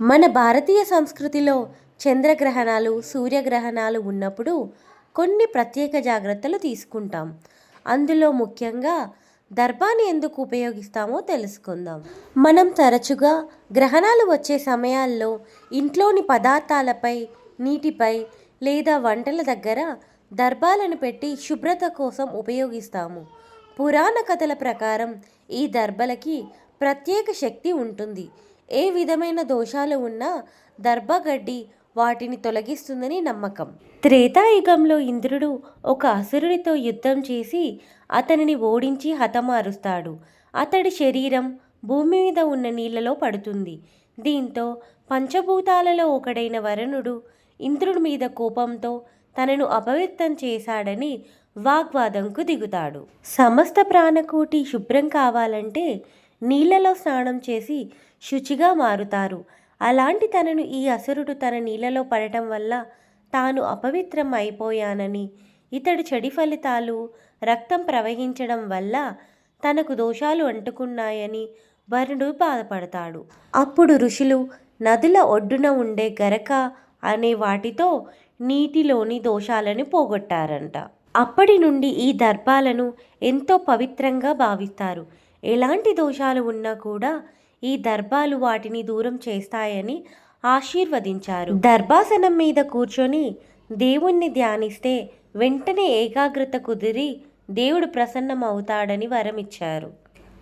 మన భారతీయ సంస్కృతిలో చంద్రగ్రహణాలు సూర్యగ్రహణాలు ఉన్నప్పుడు కొన్ని ప్రత్యేక జాగ్రత్తలు తీసుకుంటాం. అందులో ముఖ్యంగా దర్భాన్ని ఎందుకు ఉపయోగిస్తామో తెలుసుకుందాం. మనం తరచుగా గ్రహణాలు వచ్చే సమయాల్లో ఇంట్లోని పదార్థాలపై నీటిపై లేదా వంటల దగ్గర దర్భాలను పెట్టి శుభ్రత కోసం ఉపయోగిస్తాము. పురాణ కథల ప్రకారం ఈ దర్భలకి ప్రత్యేక శక్తి ఉంటుంది. ఏ విధమైన దోషాలు ఉన్నా దర్భగడ్డి వాటిని తొలగిస్తుందని నమ్మకం. త్రేతాయుగంలో ఇంద్రుడు ఒక అసురుడితో యుద్ధం చేసి అతనిని ఓడించి హతమారుస్తాడు. అతడి శరీరం భూమి మీద ఉన్న నీళ్ళలో పడుతుంది. దీంతో పంచభూతాలలో ఒకడైన వరుణుడు ఇంద్రుడి మీద కోపంతో తనను అపవిత్తం చేశాడని వాగ్వాదంకు దిగుతాడు. సమస్త ప్రాణకోటి శుభ్రం కావాలంటే నీళ్ళలో స్నానం చేసి శుచిగా మారుతారు. అలాంటి తనను ఈ అసురుడు తన నీళ్ళలో పడటం వల్ల తాను అపవిత్రం అయిపోయానని ఇతడు చెడి ఫలితాలు రక్తం ప్రవహించడం వల్ల తనకు దోషాలు అంటుకున్నాయని వరుణుడు బాధపడతాడు. అప్పుడు ఋషులు నదుల ఒడ్డున ఉండే గరక అనే వాటితో నీటిలోని దోషాలను పోగొట్టారంట. అప్పటి నుండి ఈ దర్భాలను ఎంతో పవిత్రంగా భావిస్తారు. ఎలాంటి దోషాలు ఉన్నా కూడా ఈ దర్భాలు వాటిని దూరం చేస్తాయని ఆశీర్వదించారు. దర్భాసనం మీద కూర్చొని దేవుణ్ణి ధ్యానిస్తే వెంటనే ఏకాగ్రత కుదిరి దేవుడు ప్రసన్నం అవుతాడని వరమిచ్చారు.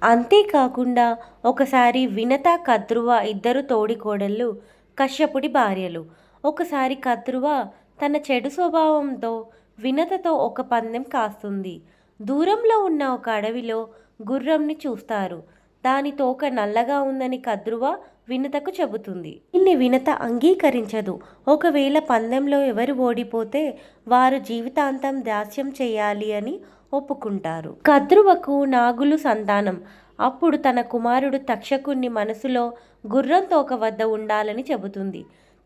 అంతేకాకుండా ఒకసారి వినత కద్రువ ఇద్దరు తోడికోడళ్ళు కశ్యపుడి భార్యలు. ఒకసారి కద్రువ తన చెడు స్వభావంతో వినతతో ఒక పందెం కాస్తుంది. దూరంలో ఉన్న ఒక అడవిలో గుర్రంని చూస్తారు. దాని తోక నల్లగా ఉందని కద్రువ వినతకు చెబుతుంది. ఇన్ని వినత అంగీకరించదు. ఒకవేళ పందెంలో ఎవరు ఓడిపోతే వారు జీవితాంతం దాస్యం చేయాలి అని ఒప్పుకుంటారు. కద్రువకు నాగులు సంతానం. అప్పుడు తన కుమారుడు తక్షకుణ్ణి మనసులో గుర్రం తోక వద్ద ఉండాలని చెబుతుంది.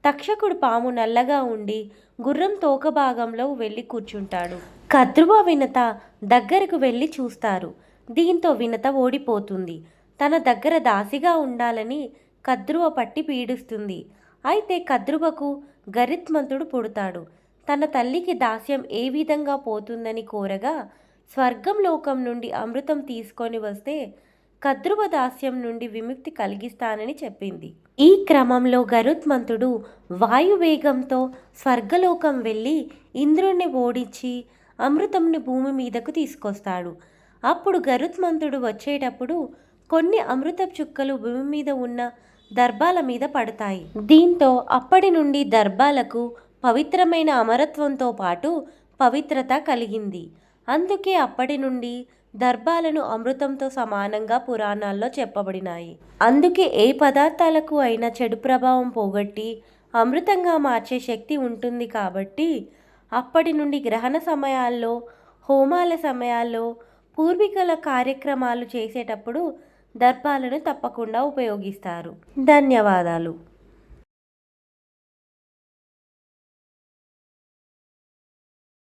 తక్షకుడు పాము నల్లగా ఉండి గుర్రం తోక భాగంలో వెళ్ళి కూర్చుంటాడు. కద్రువ వినత దగ్గరకు వెళ్ళి చూస్తారు. దీంతో వినత ఓడిపోతుంది. తన దగ్గర దాసిగా ఉండాలని కద్రువ పట్టి పీడిస్తుంది. అయితే కద్రువకు గరిత్మంతుడు పుడతాడు. తన తల్లికి దాస్యం ఏ విధంగా పోతుందని కోరగా స్వర్గం లోకం నుండి అమృతం తీసుకొని వస్తే కద్రువ దాస్యం నుండి విముక్తి కలిగిస్తానని చెప్పింది. ఈ క్రమంలో గరుత్మంతుడు వాయువేగంతో స్వర్గలోకం వెళ్ళి ఇంద్రుణ్ణి ఓడించి అమృతంని భూమి మీదకు తీసుకొస్తాడు. అప్పుడు గరుత్మంతుడు వచ్చేటప్పుడు కొన్ని అమృత చుక్కలు భూమి మీద ఉన్న దర్భాల మీద పడతాయి. దీంతో అప్పటి నుండి దర్భాలకు పవిత్రమైన అమరత్వంతో పాటు పవిత్రత కలిగింది. అందుకే అప్పటి నుండి దర్భాలను అమృతంతో సమానంగా పురాణాల్లో చెప్పబడినాయి. అందుకే ఏ పదార్థాలకు అయినా చెడు ప్రభావం పోగొట్టి అమృతంగా మార్చే శక్తి ఉంటుంది కాబట్టి అప్పటి నుండి గ్రహణ సమయాల్లో హోమాల సమయాల్లో పూర్వీకుల కార్యక్రమాలు చేసేటప్పుడు దర్భాలను తప్పకుండా ఉపయోగిస్తారు. ధన్యవాదాలు.